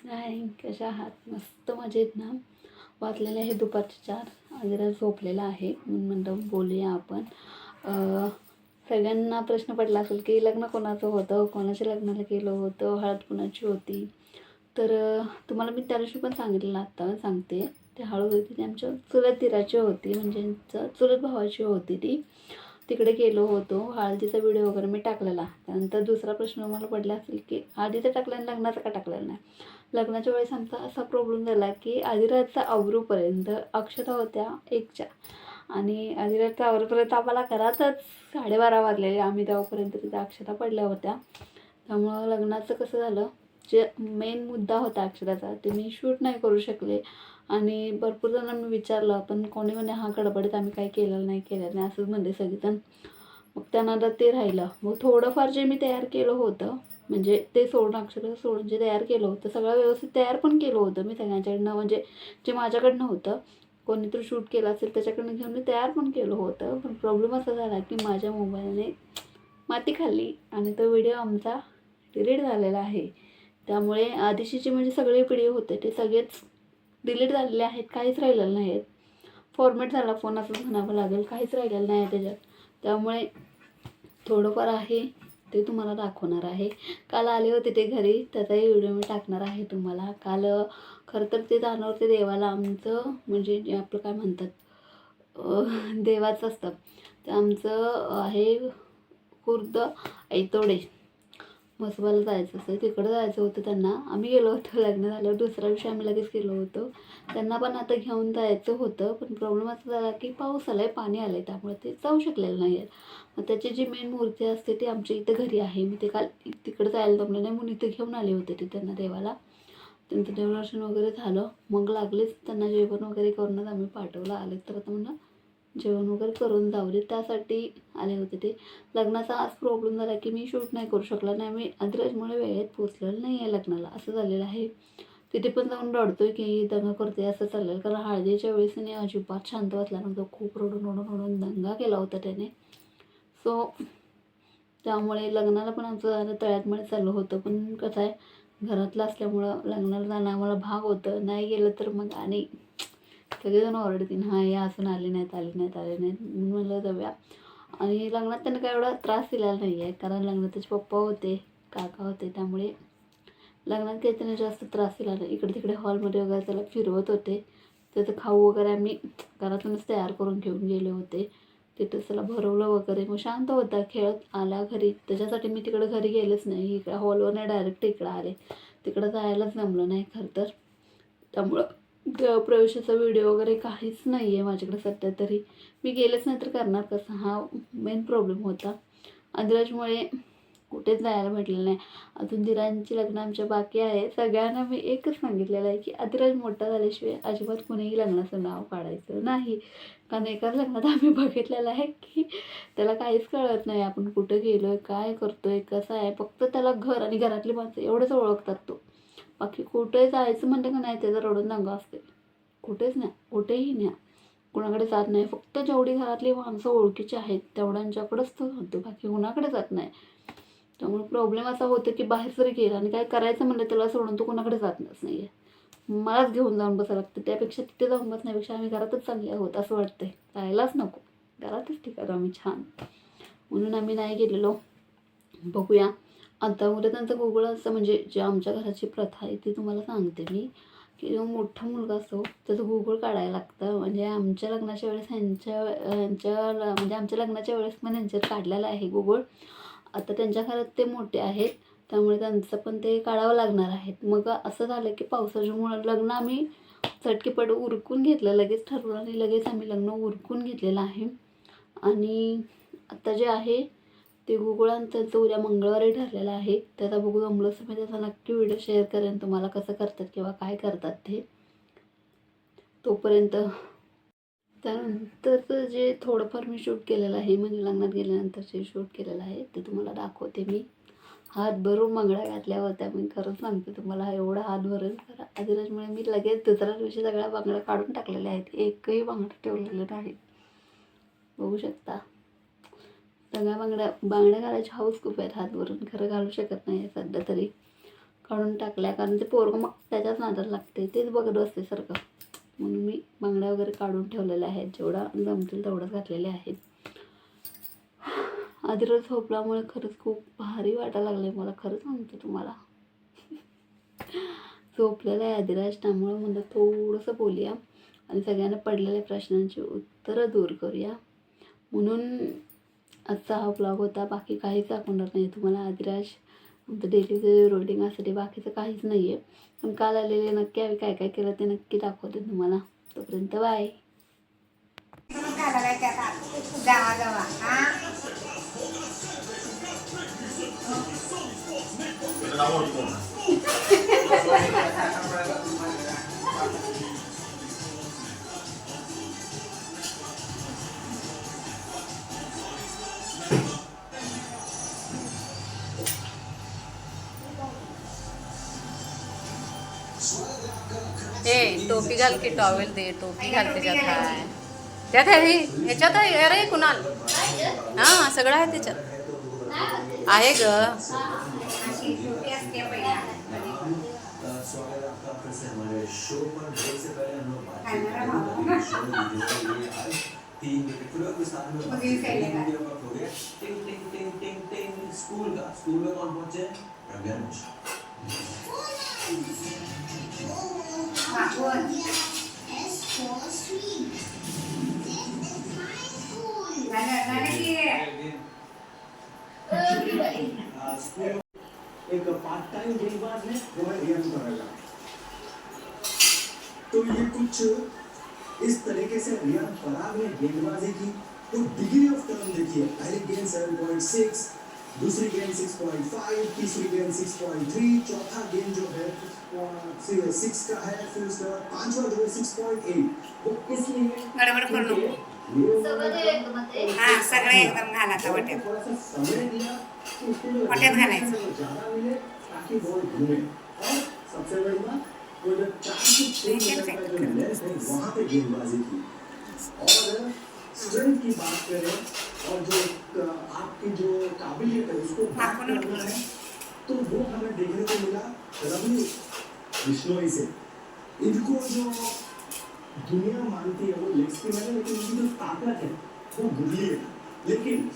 हाय कशा आहात? मस्त मजेत ना? वाचलेले आहे दुपारचे चार. जरा झोपलेला आहे. म्हणून म्हणलं बोलूया आपण. सगळ्यांना प्रश्न पडला असेल की लग्न कोणाचं होतं? कोणाच्या लग्नाला केलं होतं? हळद कोणाची होती? तर तुम्हाला मी त्या दिवशी पण सांगितलेलं आत्ता सांगते. ती हळद होती ती आमच्या चुलत तिराची होती. म्हणजे चुलत भावाची होती ती. तिकडे गेलो होतो. हळदीचा व्हिडिओ वगैरे मी टाकलेला. त्यानंतर दुसरा प्रश्न मला पडला असेल की हळदीचा टाकला आणि लग्नाचा का टाकलेला नाही? लग्नाच्या वेळेस आमचा असा प्रॉब्लेम झाला की आदिराजचा आवरूपर्यंत अक्षता होत्या एकच्या. आणि आदिराजचा आवरूपर्यंत आम्हाला घरातच साडेबारा वाजलेले. आम्ही तेव्हापर्यंत तिथे अक्षता पडल्या होत्या. त्यामुळं लग्नाचं कसं झालं जे मेन मुद्दा होता अक्षराचा ते मी शूट नाही करू शकले. आणि भरपूर जणांना मी विचारलं पण कोणी म्हणे हा गडबडीत आम्ही काही केलेलं नाही केलेलं नाही असंच म्हणले सगळेजण. मग त्यांना ते राहिलं. मग थोडंफार जे मी तयार केलं होतं म्हणजे ते सोडून अक्षर सोडून जे तयार केलं होतं सगळं व्यवस्थित तयार पण केलं होतं मी सगळ्यांच्याकडनं. म्हणजे जे माझ्याकडनं होतं कोणीतरी शूट केलं असेल त्याच्याकडनं घेऊन मी तयार पण केलं होतं. पण प्रॉब्लेम असा झाला की माझ्या मोबाईलने माती खाल्ली आणि तो व्हिडिओ आमचा डिलीट झालेला आहे. त्यामुळे आधीचे म्हणजे सगळे व्हिडिओ होते ते सगळेच डिलीट झालेले आहेत काहीच राहिलेलं नाही आहेत फॉर्मेट झाला फोन असंच म्हणावं लागेल काहीच राहिलेलं नाही आहे त्याच्यात. त्यामुळे थोडंफार आहे ते तुम्हाला दाखवणार आहे. काल आले होते ते घरी त्याचाही व्हिडिओ मी टाकणार आहे तुम्हाला. काल खरं तर ते जाणवर ते देवाला आमचं म्हणजे जे आपलं काय म्हणतात देवाचं असतं. ते आमचं आहे खुर्द ऐतोडे. मसबाला जायचं असं तिकडं जायचं होतं त्यांना. आम्ही गेलो होतो लग्न झाल्यावर दुसऱ्या दिवशी आम्ही लगेच गेलो होतो. त्यांना पण आता घेऊन जायचं होतं पण प्रॉब्लेम असा झाला की पाऊस आला आहे पाणी आलं आहे त्यामुळे ते जाऊ शकलेलं नाही आहेत मग त्याची जी मेन मूर्ती असते ती आमच्या इथं घरी आहे. मी ते काल तिकडं जायला जमलं नाही म्हणून इथं घेऊन आले होते ते त्यांना देवाला. त्यांचं देवदर्शन वगैरे झालं. मग लागलेच त्यांना जेवण वगैरे करूनच आम्ही पाठवलं. आले तर आता म्हणलं जेवण वगैरे करून जावले त्यासाठी आले होते ते. लग्नाचा आज प्रॉब्लेम झाला की मी शूट नाही करू शकला. नाही मी अद्रजमुळे वेळेत पोचलेलं नाही आहे लग्नाला. असं झालेलं आहे. तिथे पण जाऊन रडतोय की दंगा करते असं चाललेलं. कारण हळदीच्या वेळेस त्याने अजिबात शांत बसला नव्हता. खूप रडून रडून रडून दंगा केला होता त्याने. सो त्यामुळे लग्नाला पण आमचं जाणं तळ्यातमुळे चालू होतं. पण कसं आहे घरातलं असल्यामुळं लग्नाला जाणं आम्हाला भाग होतं. नाही गेलं तर मग आणि सगळेजण ओरडतील हां हे असून आले नाहीत आले नाहीत आले नाहीत. म्हणून म्हणलं जाऊया आणि लग्नात त्यांना काय एवढा त्रास दिलेला नाही आहे कारण लग्नात त्याचे पप्पा होते काका होते त्यामुळे लग्नात काही त्यांना जास्त त्रास दिला नाही. इकडे तिकडे हॉलमध्ये वगैरे त्याला फिरवत होते. त्याचं खाऊ वगैरे आम्ही घरातूनच तयार करून घेऊन गेले होते. तिथं त्याला भरवलं वगैरे. मग शांत होता खेळत आला घरी. त्याच्यासाठी मी तिकडे घरी गेलेच नाही. इकडे हॉलवर नाही डायरेक्ट इकडं आले. तिकडं जायलाच जमलं नाही खरं तर. त्यामुळं प्रवेशाचा व्हिडिओ वगैरे काहीच नाही आहे माझ्याकडे सध्या तरी. मी गेलेच नाही तर करणार कसं? हा मेन प्रॉब्लेम होता. अधिराजमुळे कुठेच जायला भेटलेलं नाही. अजून दिरांची लग्न आमच्या बाकी आहे. सगळ्यांना मी एकच सांगितलेलं आहे की अधिराज मोठा झाल्याशिवाय अजिबात कुणीही लग्नाचं नाव काढायचं नाही. कारण एकाच लग्नात आम्ही बघितलेलं आहे की त्याला काहीच कळत नाही आपण कुठं गेलो आहे काय करतो आहे कसं आहे. फक्त त्याला घर आणि घरातली माणसं एवढंच ओळखतात तो. बाकी कुठे जायचं म्हणलं का नाही त्याचा रडून दंगा असते कुठेच नाही कुठेही न्या कुणाकडे जात नाही फक्त जेवढी घरातली माणसं ओळखीची आहेत तेवढ्यांच्याकडेच तो जातो बाकी कुणाकडे जात नाही. त्यामुळे प्रॉब्लेम असा होतो की बाहेर जरी गेला आणि काय करायचं म्हणलं त्याला सोडून तो कुणाकडे जातच नाही आहे मलाच घेऊन जाऊन बसावं लागतं. त्यापेक्षा तिथे जाऊन बसण्यापेक्षा आम्ही घरातच चांगले आहोत असं वाटतंय. जायलाच नको. घरातच ठीक आहे आम्ही छान. म्हणून आम्ही नाही गेलेलो. बघूया. आता उद्या त्यांचं गुगळ असं म्हणजे जे आमच्या घराची प्रथा आहे ती तुम्हाला सांगते मी. की जो मोठा मुलगा असतो त्याचं गुगळ काढायला लागतं. म्हणजे आमच्या लग्नाच्या वेळेस ह्यांच्या ह्यांच्या म्हणजे आमच्या लग्नाच्या वेळेस पण ह्यांच्यात काढलेलं आहे गुगळ आता त्यांच्या घरात ते मोठे आहेत त्यामुळे त्यांचं पण ते काढावं लागणार आहेत. मग असं झालं की पावसाच्यामुळं लग्न आम्ही चटकीपट उरकून घेतलं लगेच ठरवलं आणि लगेच आम्ही लग्न उरकून घेतलेलं आहे. आणि आता जे आहे ते गुगळान त्यांचं उद्या मंगळवारी ठरलेलं आहे. त्याचा बघू जमलं मी त्याचा नक्की व्हिडिओ शेअर करेन तुम्हाला कसं करतात किंवा काय करतात ते. तोपर्यंत त्यानंतरचं जे थोडंफार मी शूट केलेलं आहे म्हणजे लग्नात गेल्यानंतर जे शूट केलेलं आहे ते तुम्हाला दाखवते मी. हात भरून बांगड्या घातल्यावर त्या मी खरंच सांगते तुम्हाला एवढा हात भरून करा. अधिराजमुळे मी लगेच दुसऱ्या दिवशी सगळ्या बांगड्या काढून टाकलेल्या आहेत. एकही बांगडा ठेवलेलं नाही. बघू शकता. सगळ्या बांगड्या बांगड्या घालायची हाऊस खूप आहेत हातवरून. खरं घालू शकत नाही सध्या तरी. काढून टाकल्या कारण ते पोरगं मग त्याच्याच नादात लागते तेच बघत असते सारखं. म्हणून मी बांगड्या वगैरे काढून ठेवलेल्या आहेत जेवढा जमतील तेवढंच घातलेले आहेत. आधी रोज झोपल्यामुळे खरंच खूप भारी वाटायला लागले मला. खरंच सांगते तुम्हाला. झोपलेलं आहे आदिराज त्यामुळं म्हणलं थोडंसं बोलूया. आणि सगळ्यांना पडलेल्या प्रश्नांची उत्तरं दूर करूया. म्हणून आजचा हा ब्लॉग होता. बाकी काहीच दाखवणार नाही तुम्हाला. आदिराज आमचं डेलीचं रोडिंग असते बाकीचं काहीच नाही आहे पण काल आलेले नक्की आम्ही काय काय केलं ते नक्की दाखवते तुम्हाला. तोपर्यंत बाय ए टोपी घाल की टॉवेल दे टोपी घाल त्याच्यात हाय. त्यात आहे ह्याच्यात आहे अरे कुणाल? हा सगळं आहे त्याच्यात. आहे ग. तीन विकेट फिर साथ में हो टिंग टिंग टिंग टिंग टिंग स्कूल का स्कूल में कौन पहुंचे? प्रज्ञा झालं की एक पार्ट टाइम तो ये कुछ इस तरीके से रियान पराग ने गेंदबाजी की तो डिग्री ऑफ़ टर्न देखिए पहली गेंद 7.6 दूसरी गेंद 6.5 तीसरी गेंद 6.3 चौथा गेंद जो है सिक्स का है फिर उसके बाद पांचवा जो है 6.8 वो इसलिए गडबड करू ये हा सगळं एकदम घाला आता वाटेत पटेल घालायचं. वहाँ पे गेंदबाजी की। और स्ट्रेंथ की बात करें और जो आपकी जो काबिलियत है उसको करना है तो वो हमें देखने को मिला रवि बिश्नोई से। इनको जो दुनिया मानती है वो लेग स्पिनर है लेकिन उनकी जो ताकत है वो गुरली है। लेकिन